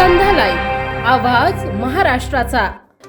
संध्या live आवाज महाराष्ट्राचा.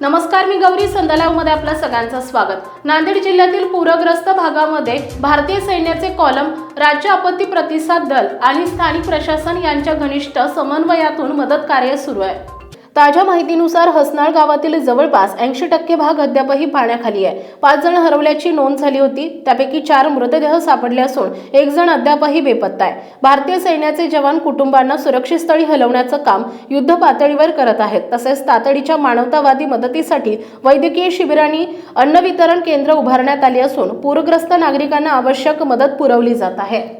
नमस्कार मी गौरी संध्यालावमध्ये आपलं सगळ्यांचं स्वागत. नांदेड जिल्ह्यातील पूरग्रस्त भागामध्ये भारतीय सैन्याचे कॉलम राज्य आपत्ती प्रतिसाद दल आणि स्थानिक प्रशासन यांच्या घनिष्ठ समन्वयातून मदत कार्य सुरू आहे. ताज्या माहितीनुसार हसनाळ गावातील जवळपास ऐंशी टक्के भाग अद्यापही पाण्याखाली आहे. पाच जण हरवल्याची नोंद झाली होती. त्यापैकी चार मृतदेह सापडले असून एक जण अद्यापही बेपत्ता आहे. भारतीय सैन्याचे जवान कुटुंबांना सुरक्षित स्थळी हलवण्याचं काम युद्ध पातळीवर करत आहेत. तसेच तातडीच्या मानवतावादी मदतीसाठी वैद्यकीय शिबिरांनी अन्न वितरण केंद्र उभारण्यात आली असून पूरग्रस्त नागरिकांना आवश्यक मदत पुरवली जात आहे.